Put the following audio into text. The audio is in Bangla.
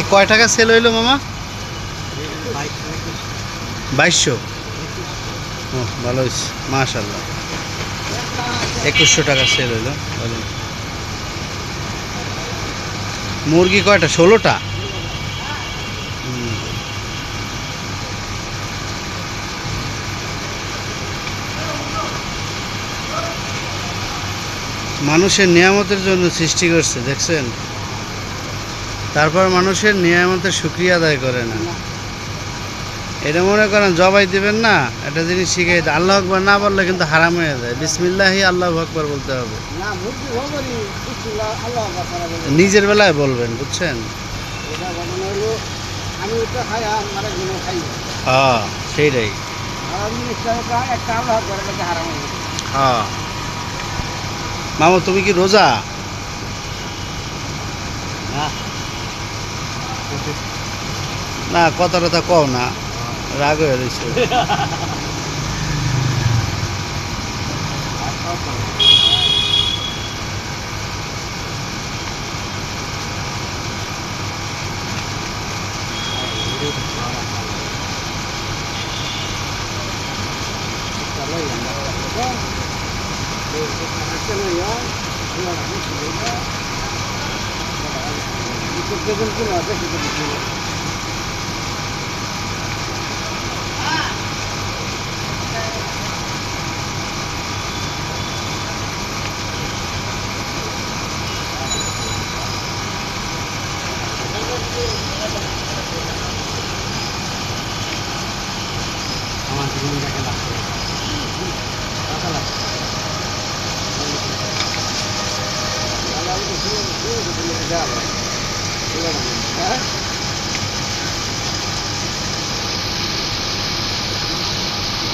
এ কয় টাকা সেল হইল মামা? বাইশশো। ও, ভালো হয়েছে মাশাল্লাহ একুশশো টাকা সেল হইল। ভালো মুরগি কয়টা? ষোলোটা? মানুষের নিয়ামতের জন্য সৃষ্টি করছে, দেখছেন? তারপর মানুষের নিয়ামতের সুক্রিয়া আদায় করে না। এটা মনে করেন, জবাই দিবেন না, একটা জিনিস শিখে আল্লাহ আকবর না বললে কিন্তু হারাম হয়ে যায়। বিসমিল্লাহি আল্লাহ আকবর বলতে হবে। নিজের বেলায় বলবেন, বুঝছেন? হ্যাঁ সেইটাই। হ্যাঁ। মামা, তুমি কি রোজা? না কথা টথা কও না। রাগ হয়ে রয়েছে আমার হ্যাঁ